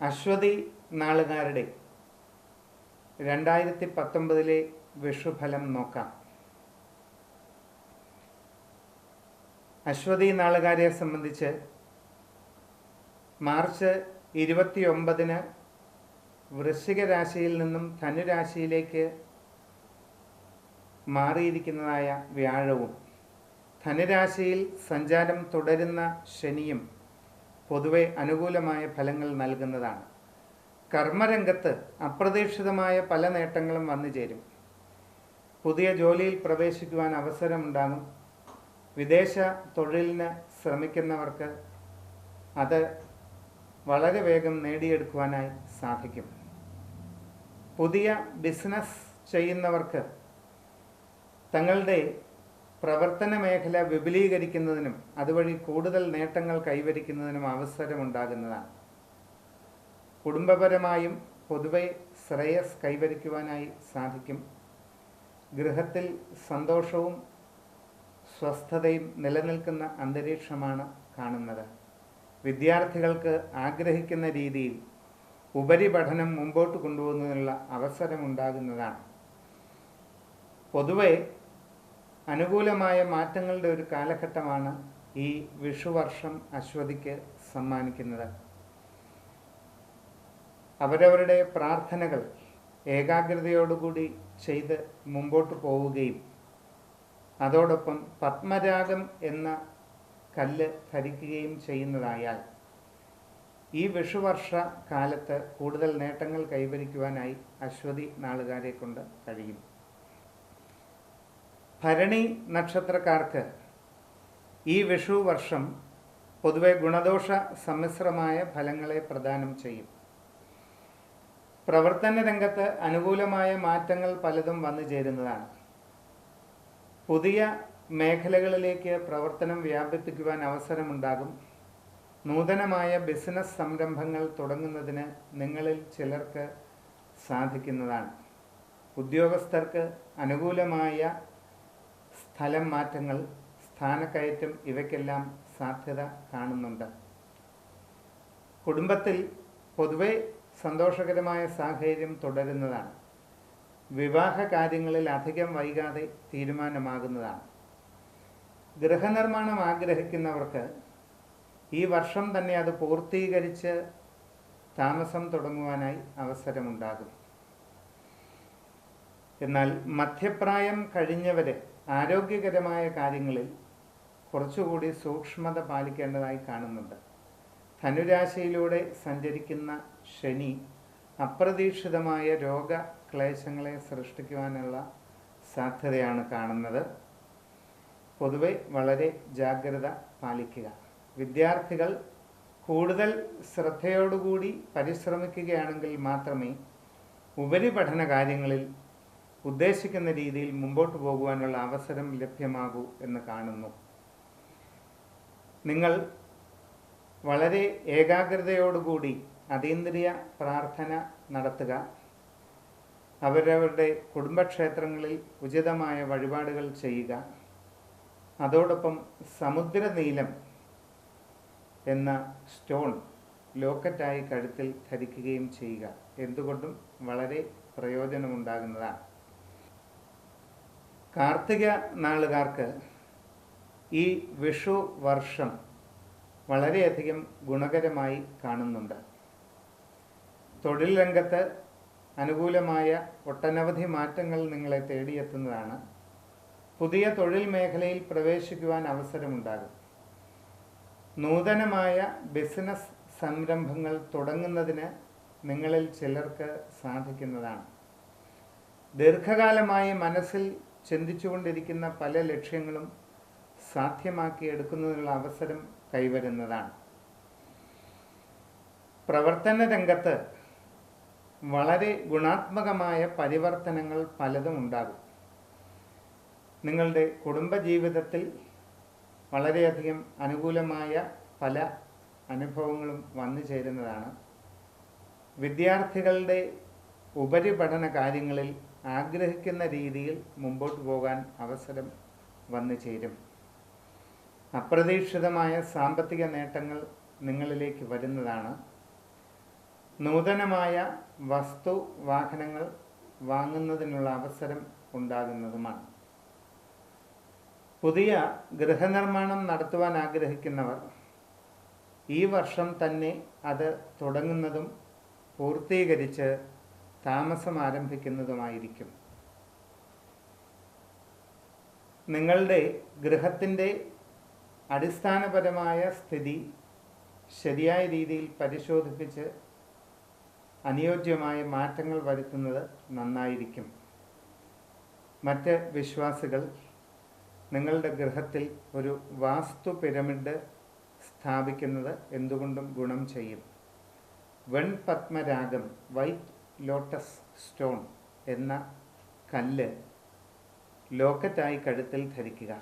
അശ്വതി നാളുകാരുടെ രണ്ടായിരത്തി പത്തൊമ്പതിലെ വിഷുഫലം നോക്കാം. അശ്വതി നാളുകാരെ സംബന്ധിച്ച് മാർച്ച് ഇരുപത്തി ഒമ്പതിന് വൃശ്ചിക രാശിയിൽ നിന്നും ധനുരാശിയിലേക്ക് മാറിയിരിക്കുന്നതായ വ്യാഴവും. ധനുരാശിയിൽ സഞ്ചാരം തുടരുന്ന ശനിയും പൊതുവെ അനുകൂലമായ ഫലങ്ങൾ നൽകുന്നതാണ്. കർമ്മരംഗത്ത് അപ്രതീക്ഷിതമായ പല നേട്ടങ്ങളും വന്നു ചേരും. പുതിയ ജോലിയിൽ പ്രവേശിക്കുവാൻ അവസരമുണ്ടാകും. വിദേശ തൊഴിലിന് ശ്രമിക്കുന്നവർക്ക് അത് വളരെ വേഗം നേടിയെടുക്കുവാനായി സാധിക്കും. പുതിയ ബിസിനസ് ചെയ്യുന്നവർക്ക് തങ്ങളുടെ പ്രവർത്തന മേഖല വിപുലീകരിക്കുന്നതിനും അതുവഴി കൂടുതൽ നേട്ടങ്ങൾ കൈവരിക്കുന്നതിനും അവസരമുണ്ടാകുന്നതാണ്. കുടുംബപരമായും പൊതുവെ ശ്രേയസ് കൈവരിക്കുവാനായി സാധിക്കും. ഗൃഹത്തിൽ സന്തോഷവും സ്വസ്ഥതയും നിലനിൽക്കുന്ന അന്തരീക്ഷമാണ് കാണുന്നത്. വിദ്യാർത്ഥികൾക്ക് ആഗ്രഹിക്കുന്ന രീതിയിൽ ഉപരിപഠനം മുമ്പോട്ട് കൊണ്ടുപോകുന്നതിനുള്ള അവസരമുണ്ടാകുന്നതാണ്. പൊതുവെ അനുകൂലമായ മാറ്റങ്ങളുടെ ഒരു കാലഘട്ടമാണ് ഈ വിഷുവർഷം അശ്വതിക്ക് സമ്മാനിക്കുന്നത്. അവരവരുടെ പ്രാർത്ഥനകൾ ഏകാഗ്രതയോടുകൂടി ചെയ്ത് മുമ്പോട്ട് പോവുകയും അതോടൊപ്പം പത്മരാഗം എന്ന കല്ല് ധരിക്കുകയും ചെയ്യുന്നതായാൽ ഈ വിഷുവർഷ കാലത്ത് കൂടുതൽ നേട്ടങ്ങൾ കൈവരിക്കുവാനായി അശ്വതി നാളുകാരെ കൊണ്ട് കഴിയും. ഭരണി നക്ഷത്രക്കാർക്ക് ഈ വിഷു വർഷം പൊതുവെ ഗുണദോഷ സമ്മിശ്രമായ ഫലങ്ങളെ പ്രദാനം ചെയ്യും. പ്രവർത്തന രംഗത്ത് അനുകൂലമായ മാറ്റങ്ങൾ പലതും വന്നു ചേരുന്നതാണ്. പുതിയ മേഖലകളിലേക്ക് പ്രവർത്തനം വ്യാപിപ്പിക്കുവാൻ അവസരമുണ്ടാകും. നൂതനമായ ബിസിനസ് സംരംഭങ്ങൾ തുടങ്ങുന്നതിന് നിങ്ങളിൽ ചിലർക്ക് സാധിക്കുന്നതാണ്. ഉദ്യോഗസ്ഥർക്ക് അനുകൂലമായ സ്ഥലം മാറ്റങ്ങൾ സ്ഥാനക്കയറ്റം ഇവയ്ക്കെല്ലാം സാധ്യത കാണുന്നുണ്ട്. കുടുംബത്തിൽ പൊതുവെ സന്തോഷകരമായ സാഹചര്യം തുടരുന്നതാണ്. വിവാഹ കാര്യങ്ങളിൽ അധികം വൈകാതെ തീരുമാനമാകുന്നതാണ്. ഗൃഹനിർമ്മാണം ആഗ്രഹിക്കുന്നവർക്ക് ഈ വർഷം തന്നെ അത് പൂർത്തീകരിച്ച് താമസം തുടങ്ങുവാനായി അവസരമുണ്ടാകും. എന്നാൽ മധ്യപ്രായം കഴിഞ്ഞവരെ ആരോഗ്യകരമായ കാര്യങ്ങളിൽ കുറച്ചുകൂടി സൂക്ഷ്മത പാലിക്കേണ്ടതായി കാണുന്നുണ്ട്. ധനുരാശിയിലൂടെ സഞ്ചരിക്കുന്ന ശനി അപ്രതീക്ഷിതമായ രോഗക്ലേശങ്ങളെ സൃഷ്ടിക്കുവാനുള്ള സാധ്യതയാണ് കാണുന്നത്. പൊതുവെ വളരെ ജാഗ്രത പാലിക്കുക. വിദ്യാർത്ഥികൾ കൂടുതൽ ശ്രദ്ധയോടുകൂടി പരിശ്രമിക്കുകയാണെങ്കിൽ മാത്രമേ ഉപരിപഠന കാര്യങ്ങളിൽ ഉദ്ദേശിക്കുന്ന രീതിയിൽ മുമ്പോട്ട് പോകുവാനുള്ള അവസരം ലഭ്യമാകൂ എന്ന് കാണുന്നു. നിങ്ങൾ വളരെ ഏകാഗ്രതയോടുകൂടി അതീന്ദ്രിയ പ്രാർത്ഥന നടത്തുക. അവരവരുടെ കുടുംബക്ഷേത്രങ്ങളിൽ ഉചിതമായ വഴിപാടുകൾ ചെയ്യുക. അതോടൊപ്പം സമുദ്രനീലം എന്ന സ്റ്റോൺ ലോക്കറ്റായി കഴുത്തിൽ ധരിക്കുകയും ചെയ്യുക. എന്തുകൊണ്ടും വളരെ പ്രയോജനമുണ്ടാകുന്നതാണ്. കാർത്തിക നാളുകാർക്ക് ഈ വിഷു വർഷം വളരെയധികം ഗുണകരമായി കാണുന്നുണ്ട്. തൊഴിൽ രംഗത്ത് അനുകൂലമായ ഒട്ടനവധി മാറ്റങ്ങൾ നിങ്ങളെ തേടിയെത്തുന്നതാണ്. പുതിയ തൊഴിൽ മേഖലയിൽ പ്രവേശിക്കുവാൻ അവസരമുണ്ടാകും. നൂതനമായ ബിസിനസ് സംരംഭങ്ങൾ തുടങ്ങുന്നതിന് നിങ്ങളിൽ ചിലർക്ക് സാധിക്കുന്നതാണ്. ദീർഘകാലമായി മനസ്സിൽ ചിന്തിച്ചുകൊണ്ടിരിക്കുന്ന പല ലക്ഷ്യങ്ങളും സാധ്യമാക്കി എടുക്കുന്നതിനുള്ള അവസരം കൈവരുന്നതാണ്. പ്രവർത്തന രംഗത്ത് വളരെ ഗുണാത്മകമായ പരിവർത്തനങ്ങൾ പലതും ഉണ്ടാകും. നിങ്ങളുടെ കുടുംബജീവിതത്തിൽ വളരെയധികം അനുകൂലമായ പല അനുഭവങ്ങളും വന്നു ചേരുന്നതാണ്. വിദ്യാർത്ഥികളുടെ ഉപരിപഠന കാര്യങ്ങളിൽ ആഗ്രഹിക്കുന്ന രീതിയിൽ മുമ്പോട്ട് പോകാൻ അവസരം വന്നു ചേരും. അപ്രതീക്ഷിതമായ സാമ്പത്തിക നേട്ടങ്ങൾ നിങ്ങളിലേക്ക് വരുന്നതാണ്. നൂതനമായ വസ്തു വാഹനങ്ങൾ വാങ്ങുന്നതിനുള്ള അവസരം ഉണ്ടാകുന്നതുമാണ്. പുതിയ ഗൃഹനിർമ്മാണം നടത്തുവാൻ ആഗ്രഹിക്കുന്നവർ ഈ വർഷം തന്നെ അത് തുടങ്ങുന്നതും പൂർത്തീകരിച്ച് താമസം ആരംഭിക്കുന്നതുമായിരിക്കും നിങ്ങളുടെ ഗൃഹത്തിന്റെ അടിസ്ഥാനപരമായ സ്ഥിതി ശരിയായ രീതിയിൽ പരിശോധിപ്പിച്ച് അനുയോജ്യമായ മാറ്റങ്ങൾ വരുത്തുന്നത് നന്നായിരിക്കും. മറ്റ് വിശ്വാസികൾ നിങ്ങളുടെ ഗൃഹത്തിൽ ഒരു വാസ്തു പിരമിഡ് സ്ഥാപിക്കുന്നത് എന്തുകൊണ്ടും ഗുണം ചെയ്യും. വെൺ പത്മരാഗം വൈറ്റ് ലോട്ടസ് സ്റ്റോൺ എന്ന കല്ല് ലോക്കറ്റായി കഴുത്തിൽ ധരിക്കുക.